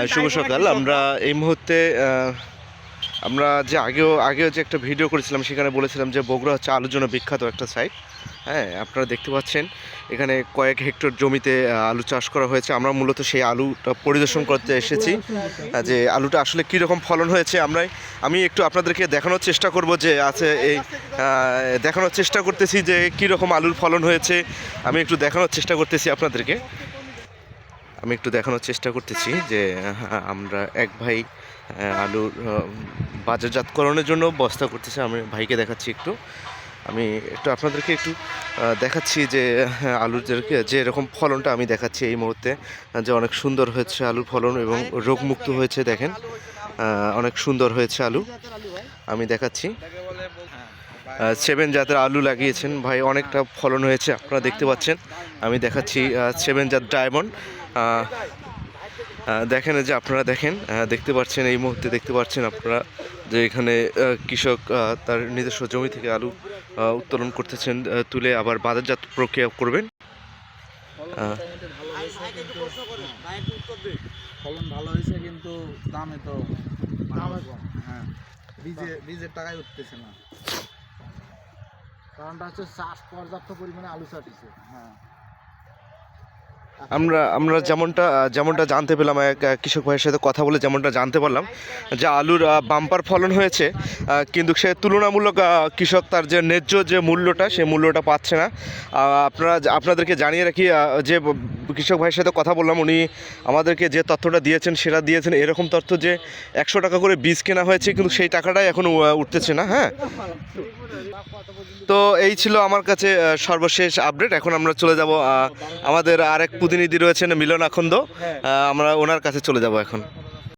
আহ, শুভ সকাল। আমরা এই মুহূর্তে আমরা যে আগেও আগেও যে একটা ভিডিও করেছিলাম সেখানে বলেছিলাম যে বগুড়া হচ্ছে আলুর জন্য বিখ্যাত একটা সাইট হ্যাঁ আপনারা দেখতে পাচ্ছেন এখানে কয়েক হেক্টর জমিতে আলু চাষ করা হয়েছে। আমরা মূলত সেই আলুটা পরিদর্শন করতে এসেছি। যে আলুটা আসলে কীরকম ফলন হয়েছে আমরা আমি একটু আপনাদেরকে দেখানোর চেষ্টা করব যে আছে এই দেখানোর চেষ্টা করতেছি যে কীরকম আলুর ফলন হয়েছে। আমি একটু দেখানোর চেষ্টা করতেছি আপনাদেরকে। আমি একটু দেখানোর চেষ্টা করতেছি যে আমরা এক ভাই আলুর বাজারজাতকরণের জন্য বস্তা করতেছে। আমি ভাইকে দেখাচ্ছি একটু। আমি একটু আপনাদেরকে একটু দেখাচ্ছি যে আলুর যে এরকম ফলনটা আমি দেখাচ্ছি এই মুহূর্তে, যে অনেক সুন্দর হয়েছে আলুর ফলন এবং রোগমুক্ত হয়েছে, দেখেন। অনেক সুন্দর হয়েছে আলু। আমি দেখাচ্ছি। সেভেন জাতের আলু লাগিয়েছেন। ভাই, অনেকটা ফলন হয়েছে, আপনারা দেখতে পাচ্ছেন। আমি দেখাচ্ছি সেভেন জাত ডায়মন্ড। দেখেন যে আপনারা দেখেন দেখতে পাচ্ছেন, এই মুহূর্তে দেখতে পাচ্ছেন আপনারা যে এখানে কৃষক তার নিজস্ব জমি থেকে আলু উত্তোলন করতেছেন তুলে আবার বাজারজাত প্রক্রিয়া করবেন। কিন্তু হ্যাঁ কারণটা হচ্ছে চাষ পর্যাপ্ত পরিমাণে আলু চাটিছে হ্যাঁ। আমরা আমরা যেমনটা যেমনটা জানতে পেলাম, এক কৃষক ভাইয়ের সাথে কথা বলে যেমনটা জানতে পারলাম যে আলুর বাম্পার ফলন হয়েছে কিন্তু সে তুলনামূলক কৃষক তার যে ন্যায্য যে মূল্যটা, সে মূল্যটা পাচ্ছে না। আপনারা, আপনাদেরকে জানিয়ে রাখি যে কৃষক ভাইয়ের সাথে কথা বললাম, উনি আমাদেরকে যে তথ্যটা দিয়েছেন, সেটা দিয়েছেন এরকম তথ্য যে একশো টাকা করে বীজ কেনা হয়েছে, কিন্তু সেই টাকাটাই এখন উঠতেছে না হ্যাঁ? তো এই ছিল আমার কাছে সর্বশেষ আপডেট এখন আমরা চলে যাব আমাদের আরেক প্রতিনিধি রয়েছেন মিলন আখন্দ। আহ, আমরা ওনার কাছে চলে যাব এখন।